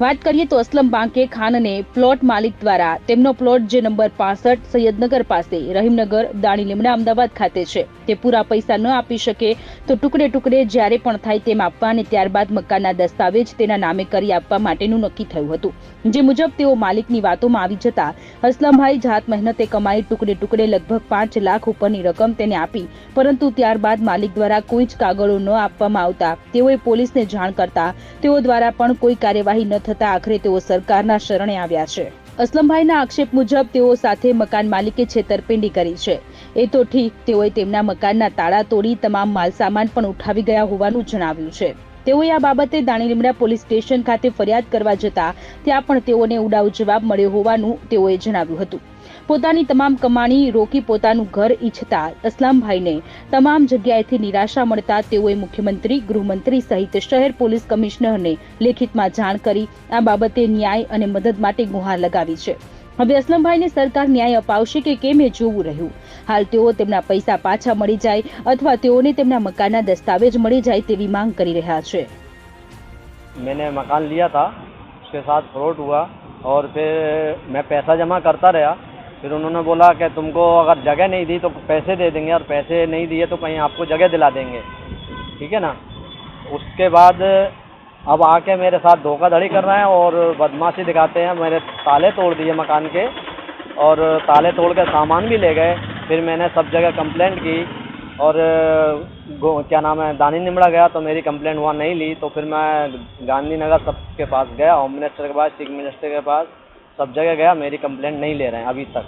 વાત કરીએ તો અસલમ બાંકે ખાનને પ્લોટ માલિક દ્વારા. તેમનો પ્લોટ જે નંબર પાસઠ સૈયદનગર પાસે, રહીમનગર, દાણી લીમડા, અમદાવાદ ખાતે છે. તે પૂરા પૈસા ન આપી શકે તો ટુકડે ટુકડે જ્યારે પણ થાય તેમ આપવા અને ત્યારબાદ મકાનના દસ્તાવેજ તેના નામે કરી આપવા માટેનું નક્કી થયું હતું. જે મુજબ તેઓ માલિકની વાતોમાં આવી જતા અસલમભાઈ જાત મહેનતે કમાઈ ટુકડે ટુકડે લગભગ પાંચ લાખ ઉપરની રકમ તેને આપી, પરંતુ ત્યારબાદ માલિક દ્વારા કોઈ જ કાગળો ન આપવામાં આવતા. તેઓએ પોલીસને જાણ કરતા તેઓ દ્વારા પણ કોઈ કાર્યવાહી ન થતા આખરે તેઓ સરકારના શરણે આવ્યા છે. અસલમભાઈના આક્ષેપ મુજબ તેઓ સાથે મકાન માલિકે છેતરપિંડી કરી છે. એ તો ઠીક, તેઓએ તેમના મકાનના તાળા તોડી તમામ માલસામાન પણ ઉઠાવી ગયા હોવાનું જણાવ્યું છે. તેઓએ આ બાબતે દાણીલીમડા પોલીસ સ્ટેશન ખાતે ફરિયાદ કરવા જતા ત્યાં પણ તેઓને ઉડાવ જવાબ મળ્યો હોવાનું તેઓએ જણાવ્યું હતું. પોતાની તમામ કમાણી રોકી પોતાનું ઘર ઈચ્છતા અસલામભાઈને તમામ જગ્યાએથી નિરાશા મળતા તેઓએ મુખ્યમંત્રી ગૃહમંત્રી સહિત શહેર પોલીસ કમિશનરને લેખિતમાં જાણ કરી આ બાબતે ન્યાય અને મદદ માટે ગુહાર લગાવી છે હવે અસલમભાઈને સરકાર ન્યાય અપાવશે કે કેમ એ જોવું રહ્યું હાલ તેઓ તેમના પૈસા પાછા મળી જાય અથવા તેઓને તેમના મકાનના દસ્તાવેજ મળી જાય તેવી માંગ કરી રહ્યા છે मैंने मकान लिया था उसके साथ फ्रॉड हुआ और फिर मैं पैसा जमा करता रहा फिर उन्होंने बोला कि तुमको अगर जगह नहीं दी तो पैसे दे देंगे, और पैसे नहीं दिए तो कहीं आपको जगह दिला देंगे। ठीक है ना? उसके बाद अब आके मेरे साथ धोखाधड़ी कर रहे हैं और बदमाशी दिखाते हैं। मेरे ताले तोड़ दिए मकान के, और ताले तोड़ के सामान भी ले गए। फिर मैंने सब जगह कंप्लेंट की, और क्या नाम है, दानी निमड़ा गया तो मेरी कंप्लेंट वहाँ नहीं ली। तो फिर मैं गांधीनगर सबके पास गया होम मिनिस्टर के पास चीफ मिनिस्टर के पास। सब जगह गया, मेरी कंप्लेंट नहीं ले रहे हैं अभी तक।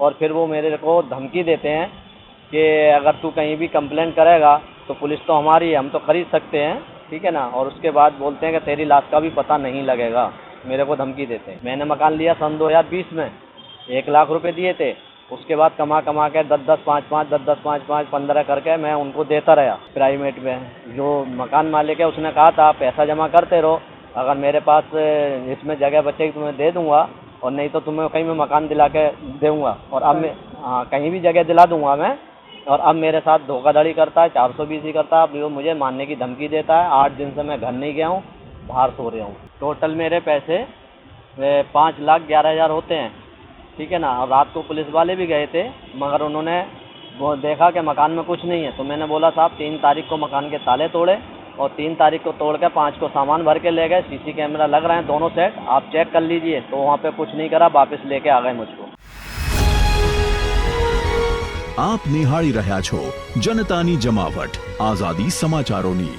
और फिर वो मेरे को धमकी देते हैं कि अगर तू कहीं भी कंप्लेंट करेगा तो पुलिस तो हमारी है, हम तो खरीद सकते हैं, ठीक है ना? और उसके बाद बोलते हैं कि तेरी लाश का भी पता नहीं लगेगा। मेरे को धमकी देते हैं। मैंने मकान लिया सन 2020 में, एक लाख रुपए दिए थे। उसके बाद कमा कमा के दस दस पाँच पाँच, दस दस पाँच पाँच, पंद्रह करके मैं उनको देता रहा। प्राइवेट में, जो मकान मालिक है, उसने कहा था, पैसा जमा करते रहो। अगर मेरे पास इसमें जगह बचेगी तो मैं दे दूँगा और नहीं तो तुम्हें कहीं मैं मकान दिला के दूँगा और अब मैं हाँ कहीं भी जगह दिला दूँगा मैं और अब मेरे साथ धोखाधड़ी करता है चार सौ बीस ही करता है अब वो मुझे मारने की धमकी देता है। आठ दिन से मैं घर नहीं गया हूँ बाहर सो रहा हूँ। टोटल मेरे पैसे पाँच लाख ग्यारह हज़ार होते हैं। ठीक है ना? और रात को पुलिस वाले भी गए थे मगर उन्होंने वो देखा कि मकान में कुछ नहीं है। तो मैंने बोला साहब तीन तारीख को मकान के ताले तोड़े और तीन तारीख को तोड़ के पाँच को सामान भर के ले गए सीसी कैमरा लग रहे हैं दोनों सेट आप चेक कर लीजिए तो वहाँ पे कुछ नहीं करा वापस लेके आ गए मुझको આપ નિહાળી રહ્યા છો જનતાની જમાવટ આઝાદી સમાચારોની